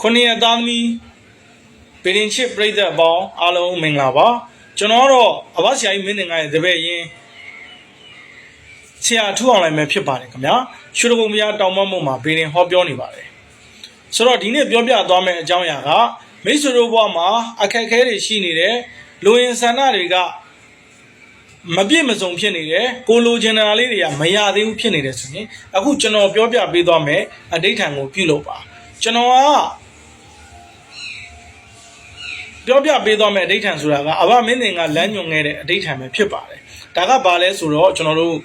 ခုနှစ်ရက်သားသမီးဗီရင်ချစ်ပြိသက်ပေါင်းအားလုံးမင်္ဂလာပါကျွန်တော်ကတော့အဘဆရာကြီးမင်းတင်ငါရဲ့တပည့်ရင်ဆရာထူအောင်လိုက်မယ်ဖြစ်ပါတယ်ခင်ဗျာရွှေတကုံမရတောင်မမို့မှာဗီရင်ဟောပြောနေပါတယ်ဆိုတော့ဒီနေ့ပြောပြသွားမယ့်အကြောင်းအရာကမိတ်ဆွေတို့ဘဝမှာအခက်အခဲတွေရှိနေတယ်လူရင်ဆန္ဒတွေကမပြည့်မစုံဖြစ်နေတယ်ကိုလိုချင်တာလေးတွေကမရသေးဘူးဖြစ်နေတယ်ဆိုရင်အခုကျွန်တော်ပြောပြပေးသွားမယ်အဋိဌာန်ကိုပြုလုပ်ပါကျွန်တော်က ပြောပြပေးသွားမယ့်အဋိဌံဆိုတာကအဘမင်းသင်ကလမ်းညွန်ခဲ့တဲ့အဋိဌံပဲဖြစ်ပါတယ်။ဒါကဘာလဲဆိုတော့ကျွန်တော်တို့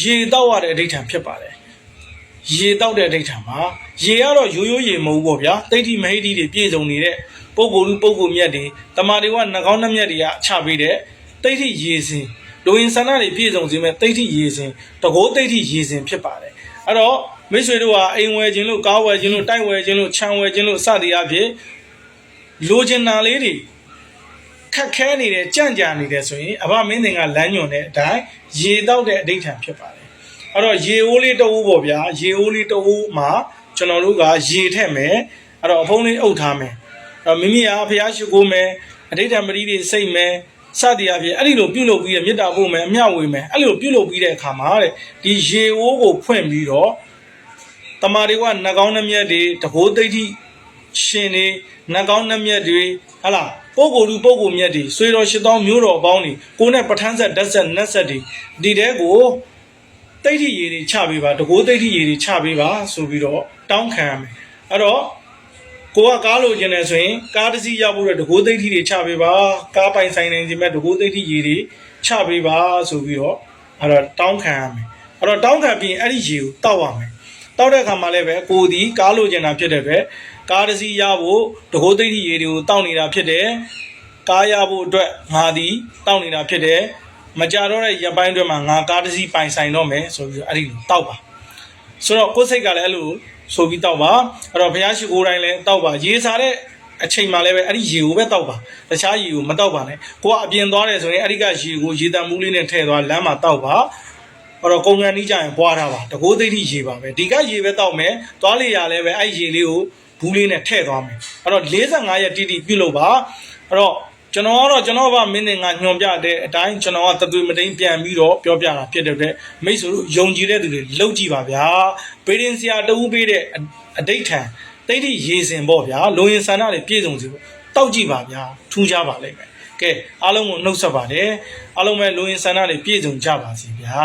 ရေတောက်ရတဲ့အဋိဌံဖြစ်ပါတယ်။ရေတောက်တဲ့အဋိဌံမှာရေကတော့ရိုးရိုးရေမဟုတ်ဘူးပေါ့ဗျာ။တိတ်တိမဟိတိတွေပြည့်စုံနေတဲ့ပုံကိုယ်လူပုံကိုယ်မြတ်တွေတမာတွေကနှကောင်းနှမျက်တွေကချပေးတဲ့တိတ်တိရေစင်လူဝင်ဆန္ဒတွေပြည့်စုံစေမဲ့တိတ်တိရေစင်တကိုးတိတ်တိရေစင်ဖြစ်ပါတယ်။အဲ့တော့မိတ်ဆွေတို့ကအိမ်ဝယ်ခြင်းလို့ကားဝယ်ခြင်းလို့တိုက်ဝယ်ခြင်းလို့ခြံဝယ်ခြင်းလို့စသည်အဖြစ် လိုချင်တာလေးတွေခက်ခဲနေတယ်ကြံ့ကြာနေတယ်ဆိုရင်အဘမင်းသင်ကလမ်းညွန်တဲ့အတိုင်းရေတောက်တဲ့အဋိဌံဖြစ်ပါတယ်အဲ့တော့ရေအိုးလေးတအိုးပေါ့ဗျာရေအိုးလေးတအိုးမှာကျွန်တော်တို့ကရေထည့်မယ်အဲ့တော့အဖုံးလေးအုပ်ထားမယ်အဲ့တော့မိမိကဖျားရှိခိုးမယ်အဋိဌံပရိတွေစိတ်မယ်စသည်အဖြစ်အဲ့ဒီလိုပြုလုပ်ပြီးရမေတ္တာပို့မယ်အမျှဝေမယ်အဲ့လိုပြုလုပ်ပြီးတဲ့အခါမှာတဲ့ဒီရေအိုးကိုဖွင့်ပြီးတော့တမာတွေကနှကောင်းနှမျက်တွေတကိုးသိဋ္ဌိ ရှင်တွေနှကောင်းနှမျက်တွေဟလာပုဂ္ဂိုလ်လူပုဂ္ဂိုလ်မြတ်တွေဆွေတော်ရှစ်တောင်းမျိုးတော်အပေါင်းတွေကိုနဲ့ပဋ္ဌာန်းဆက်ဓာတ်ဆက်နတ်ဆက်တွေဒီတဲကိုတိဋ္ဌိရေတွေချပေးပါတကိုးတိဋ္ဌိရေတွေချပေးပါဆိုပြီးတော့တောင်းခံရမယ်အဲ့တော့ကိုကကားလို့ကျင်တယ်ဆိုရင်ကားတစ်စီးရဖို့တဲ့တကိုးတိဋ္ဌိတွေချပေးပါကားပိုင်ဆိုင်နိုင်ခြင်းမဲ့တကိုးတိဋ္ဌိရေတွေချပေးပါဆိုပြီးတော့အဲ့တော့တောင်းခံရမယ်အဲ့တော့တောင်းခံပြီးရင်အဲ့ဒီရေကိုတောက်ရမယ် တောက်တဲ့အခါမှာလည်းပဲကိုဒီကားလိုချင်တာဖြစ်တဲ့အတွက်ကားတစ်စီးရဖို့တကိုးသိဋ္ဌိရေတွေကိုတောက်နေတာဖြစ်တယ်ကားရဖို့အတွက်ငါဒီတောက်နေတာဖြစ်တယ်မကြတော့တဲ့ရပိုင်းအတွက်မှာငါကားတစ်စီးပိုင်ဆိုင်တော့မယ်ဆိုပြီးတော့အဲ့ဒီလိုတောက်ပါဆိုတော့ကိုယ်စိတ်ကလည်းအဲ့လိုဆိုပြီးတောက်ပါအဲ့တော့ဘုရားရှိခိုးတိုင်းလည်းတောက်ပါရေစားတဲ့အချိန်မှလည်းပဲအဲ့ဒီရေကိုပဲတောက်ပါတခြားရေကိုမတောက်ပါနဲ့ကိုကအပြင်သွားတယ်ဆိုရင်အဲ့ဒီကရေကိုရေတံမူးလေးနဲ့ထည့်သွားလမ်းမှာတောက်ပါ အဲ့တော့ကုံငံနီးကြရင်ပွားထားပါတကိုးသိဋ္ဌိရေပါပဲဒီကရေပဲတောက်မယ်သွားလေရလဲပဲအဲ့ရေလေးကိုဘူးလေးနဲ့ထည့်သွားမယ်အဲ့တော့45ရက်တိတိပြုတ်လို့ပါအဲ့တော့ကျွန်တော်ကတော့ကျွန်တော်ကမင်းနဲ့ငါညွန်ပြတဲ့အတိုင်းကျွန်တော်ကတသွေမတိန်ပြန်ပြီးတော့ပြောပြတာဖြစ်တဲ့အတွက်မိတ်ဆွေတို့ယုံကြည်တဲ့သူတွေလောက်ကြည့်ပါဗျာပေရင်ဆရာတဦးပေးတဲ့အတိတ်ထံတိဋ္ဌိရေစင်ပေါ့ဗျာလူရင်ဆန္ဒတွေပြည့်စုံစီဖို့တောက်ကြည့်ပါဗျာထူးခြားပါလိမ့်မယ်ကဲအားလုံးကိုနှုတ်ဆက်ပါတယ်အားလုံးပဲလူရင်ဆန္ဒတွေပြည့်စုံကြပါစေဗျာ